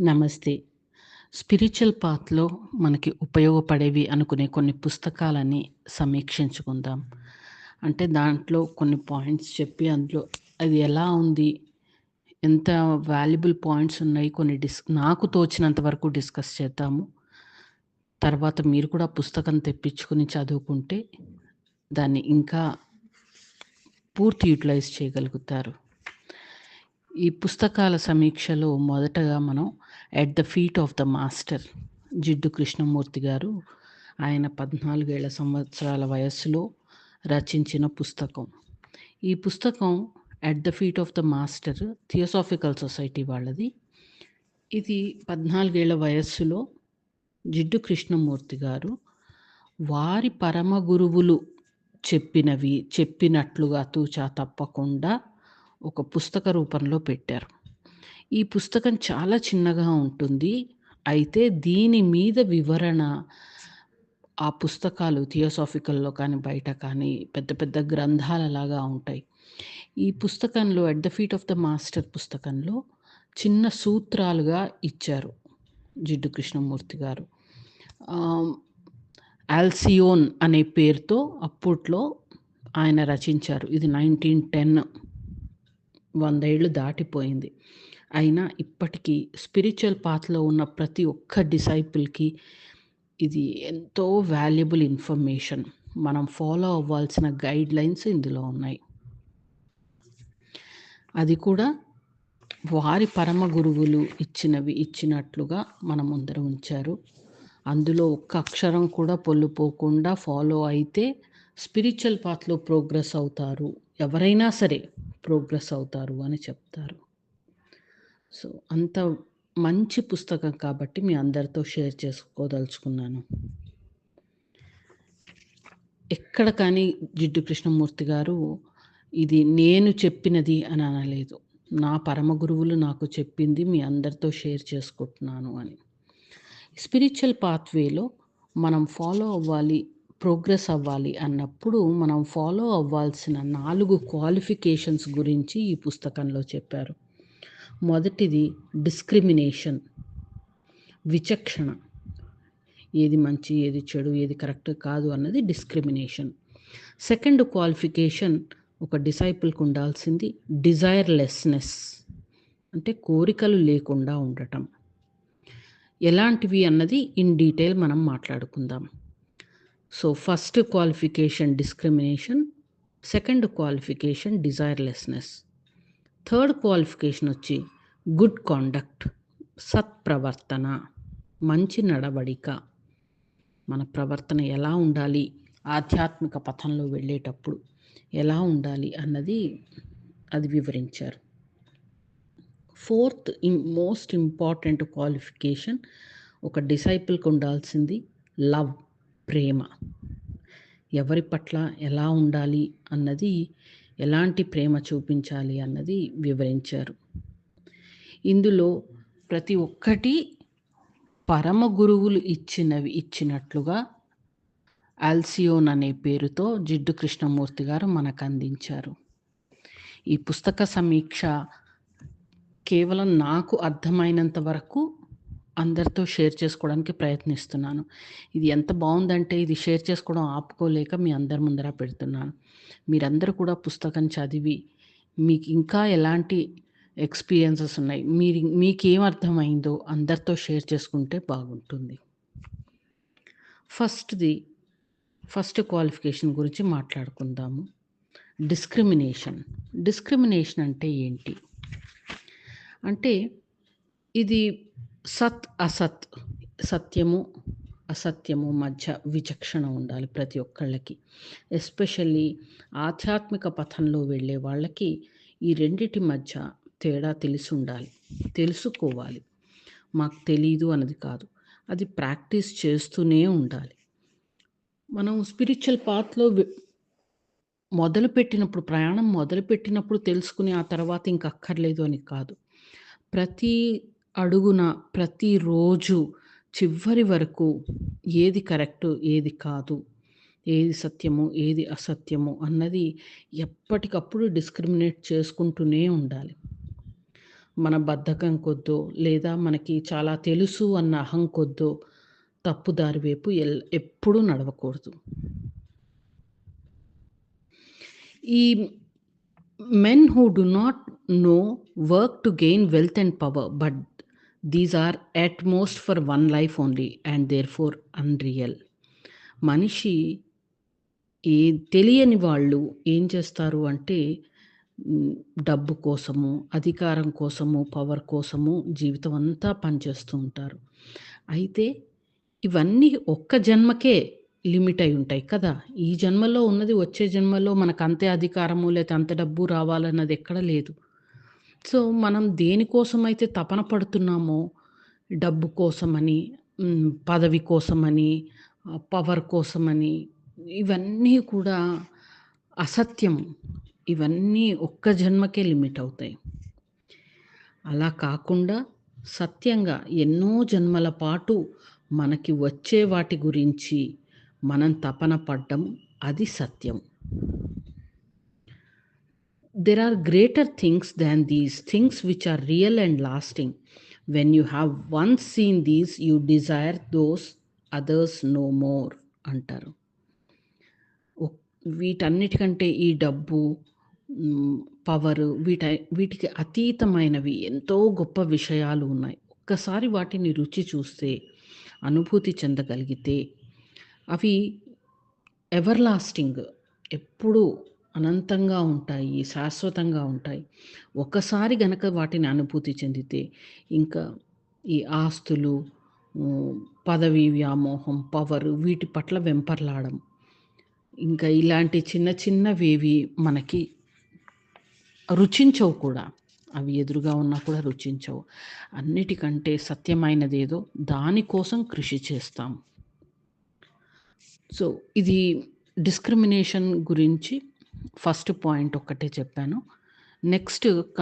నమస్తే. స్పిరిచువల్ పాత్‌లో మనకి ఉపయోగపడేవి అనుకునే కొన్ని పుస్తకాలని సమీక్షించుకుందాం. అంటే దాంట్లో కొన్ని పాయింట్స్ చెప్పి అందులో అది ఎలా ఉంది? ఎంత వాల్యుబుల్ పాయింట్స్ ఉన్నాయి కొన్ని డిస్ నాకు తోచినంత వరకు డిస్కస్ చేద్దాము. తర్వాత మీరు కూడా పుస్తకం తెప్పించుకుని చదువుకుంటే దాన్ని ఇంకా పూర్తి యుటిలైజ్ చేయగలుగుతారు. ఈ పుస్తకాల సమీక్షలో మొదటగా మనం 'at the feet of the master' Jiddu Krishnamurti గారు ఆయన 14 సంవత్సరాల వయస్సులో రచించిన పుస్తకం. ఈ పుస్తకం 'at the feet of the master' theosophical society వాళ్ళది. ఇది 14 వయస్సులో జిడ్డు కృష్ణమూర్తి గారు వారి పరమ గురువులు చెప్పినవి చెప్పినట్లుగా తూచా తప్పకుండా ఒక పుస్తక రూపంలో పెట్టారు. ఈ పుస్తకం చాలా చిన్నగా ఉంటుంది. అయితే దీని మీద వివరణ ఆ పుస్తకాలు థియోసాఫికల్‌లో కానీ, బయట కానీ పెద్ద పెద్ద గ్రంథాలలాగా ఉంటాయి. ఈ పుస్తకంలో 'at the feet of the master' పుస్తకంలో చిన్న సూత్రాలుగా ఇచ్చారు జిడ్డు కృష్ణమూర్తి గారు. 'ఆల్సియోన్' అనే పేరుతో అప్పట్లో ఆయన రచించారు. ఇది నైన్టీన్ టెన్ ఏళ్ళు దాటిపోయింది. అయినా ఇప్పటికీ స్పిరిచువల్ పాత్‌లో ఉన్న ప్రతి ఒక్క డిసైపుల్‌కి ఇది ఎంతో వాల్యుబుల్ ఇన్ఫర్మేషన్. మనం ఫాలో అవ్వాల్సిన గైడ్‌లైన్స్ ఇందులో ఉన్నాయి. అది కూడా వారి పరమ గురువులు ఇచ్చినవి ఇచ్చినట్లుగా మనం ముందర ఉంచారు. అందులో ఒక్క అక్షరం కూడా పొల్లుపోకుండా ఫాలో అయితే స్పిరిచువల్ పాత్‌లో ప్రోగ్రెస్ అవుతారు. ఎవరైనా సరే ప్రోగ్రెస్ అవుతారు అని చెప్తారు. సో, అంత మంచి పుస్తకం కాబట్టి మీ అందరితో షేర్ చేసుకోదలుచుకున్నాను. ఎక్కడ కానీ జిడ్డు కృష్ణమూర్తి గారు ఇది నేను చెప్పినది అని అనలేదు. నా పరమ గురువులు నాకు చెప్పింది మీ అందరితో షేర్ చేసుకుంటున్నాను అని. స్పిరిచువల్ పాత్‌వేలో మనం ఫాలో అవ్వాలి, ప్రోగ్రెస్ అవ్వాలి అన్నప్పుడు మనం ఫాలో అవ్వాల్సిన నాలుగు క్వాలిఫికేషన్స్ గురించి ఈ పుస్తకంలో చెప్పారు. మొదటిది డిస్క్రిమినేషన్ విచక్షణ. ఏది మంచి, ఏది చెడు, ఏది కరెక్ట్ కాదు అన్నది డిస్క్రిమినేషన్. సెకండ్ క్వాలిఫికేషన్ ఒక డిసైపుల్‌కి ఉండాల్సింది డిజైర్‌లెస్‌నెస్ అంటే కోరికలు లేకుండా ఉండటం. ఎలాంటివి అన్నది ఇన్ డీటెయిల్ మనం మాట్లాడుకుందాం. So, first qualification discrimination. Second qualification desirelessness. Third qualification వచ్చి గుడ్ కాండక్ట్ సత్ప్రవర్తన మంచి నడవడిక. మన ప్రవర్తన ఎలా ఉండాలి? ఆధ్యాత్మిక పథంలో వెళ్ళేటప్పుడు ఎలా ఉండాలి అన్నది అది వివరించారు. ఫోర్త్ మోస్ట్ ఇంపార్టెంట్ క్వాలిఫికేషన్ ఒక డిసైపుల్‌కి ఉండాల్సింది లవ్ ప్రేమ. ఎవరి పట్ల ఎలా ఉండాలి అన్నది ఎలాంటి ప్రేమ చూపించాలి అన్నది వివరించారు. ఇందులో ప్రతి ఒక్కటి పరమ గురువులు ఇచ్చినవి ఇచ్చినట్లుగా 'ఆల్సియోన్' అనే పేరుతో జిడ్డు కృష్ణమూర్తి గారు మనకందించారు. ఈ పుస్తక సమీక్ష కేవలం నాకు అర్థమైనంత వరకు అందరితో షేర్ చేసుకోవడానికి ప్రయత్నిస్తున్నాను. ఇది ఎంత బాగుందంటే ఇది షేర్ చేసుకోవడం ఆపుకోలేక మీ అందరి ముందర పెడుతున్నాను. మీరందరూ కూడా పుస్తకం చదివి మీకు ఇంకా ఎలాంటి ఎక్స్‌పీరియన్సెస్ ఉన్నాయి? మీరు మీకేం అర్థమైందో అందరితో షేర్ చేసుకుంటే బాగుంటుంది. ఫస్ట్‌ది ఫస్ట్ క్వాలిఫికేషన్ గురించి మాట్లాడుకుందాము. డిస్క్రిమినేషన్. డిస్క్రిమినేషన్ అంటే ఏంటి? అంటే ఇది సత్, అసత్ సత్యము, అసత్యము మధ్య విచక్షణ ఉండాలి ప్రతి ఒక్కళ్ళకి. ఎస్పెషల్లీ ఆధ్యాత్మిక పథంలో వెళ్ళే వాళ్ళకి ఈ రెండిటి మధ్య తేడా తెలిసి ఉండాలి తెలుసుకోవాలి. మాకు తెలీదు అన్నది కాదు. అది ప్రాక్టీస్ చేస్తూనే ఉండాలి. మనం స్పిరిచువల్ పాత్‌లో మొదలుపెట్టినప్పుడు ప్రయాణం మొదలుపెట్టినప్పుడు తెలుసుకుని ఆ తర్వాత ఇంక అక్కర్లేదు అని కాదు. ప్రతి అడుగున ప్రతిరోజు చివరి వరకు ఏది కరెక్ట్, ఏది కాదు, ఏది సత్యము, ఏది అసత్యము అన్నది ఎప్పటికప్పుడు డిస్క్రిమినేట్ చేసుకుంటూనే ఉండాలి. మన బద్ధకం కొద్దో లేదా మనకి చాలా తెలుసు అన్న అహం కొద్దో తప్పుదారి వైపు ఎల్ ఎప్పుడూ నడవకూడదు ఈ men who do not no work to gain wealth and power but these are at most for one life only and therefore unreal మనిషి ఏ తెలియని వాళ్ళు ఏం చేస్తారు అంటే డబ్బు కోసము అధికారం కోసము పవర్ కోసము జీవితం అంతా పనిచేస్తూ ఉంటారు. అయితే ఇవన్నీ ఒక్క జన్మకే లిమిట్ అయి ఉంటాయి కదా. ఈ జన్మలో ఉన్నది వచ్చే జన్మలో మనకు అంతే అధికారము లేకపోతే అంత డబ్బు రావాలన్నది ఎక్కడ లేదు. సో మనం దేనికోసమైతే తపన పడుతున్నామో డబ్బు కోసమని పదవి కోసమని పవర్ కోసమని ఇవన్నీ కూడా అసత్యం. ఇవన్నీ ఒక్క జన్మకే లిమిట్ అవుతాయి. అలా కాకుండా సత్యంగా ఎన్నో జన్మల పాటు మనకి వచ్చే వాటి గురించి మనం తపన పడ్డం అది సత్యం. There are greater things than these things which are real and lasting when you have once seen these you desire those others no more అంటారు ఒక్- వీటన్నిటికంటే ఈ డబ్బు పవర్ వీట వీటికి అతీతమైనవి ఎంతో గొప్ప విషయాలు ఉన్నాయి ఒక్కసారి వాటిని రుచి చూస్తే అనుభూతి చెందగలిగితే అవి ఎవర్ లాస్టింగ్ ఎప్పుడూ అనంతంగా ఉంటాయి శాశ్వతంగా ఉంటాయి. ఒకసారి గనక వాటిని అనుభూతి చెందితే ఇంకా ఈ ఆస్తులు పదవి వ్యామోహం పవర్ వీటి పట్ల వెంపర్లాడం. ఇంకా ఇలాంటి చిన్న చిన్నవేవి మనకి రుచించవు కూడా. అవి ఎదురుగా ఉన్నా కూడా రుచించవు. అన్నిటికంటే సత్యమైనదేదో దానికోసం కృషి చేస్తాం. సో ఇది డిస్క్రిమినేషన్ గురించి ఫస్ట్ పాయింట్ ఒక్కటే చెప్పాను నెక్స్ట్ కమ్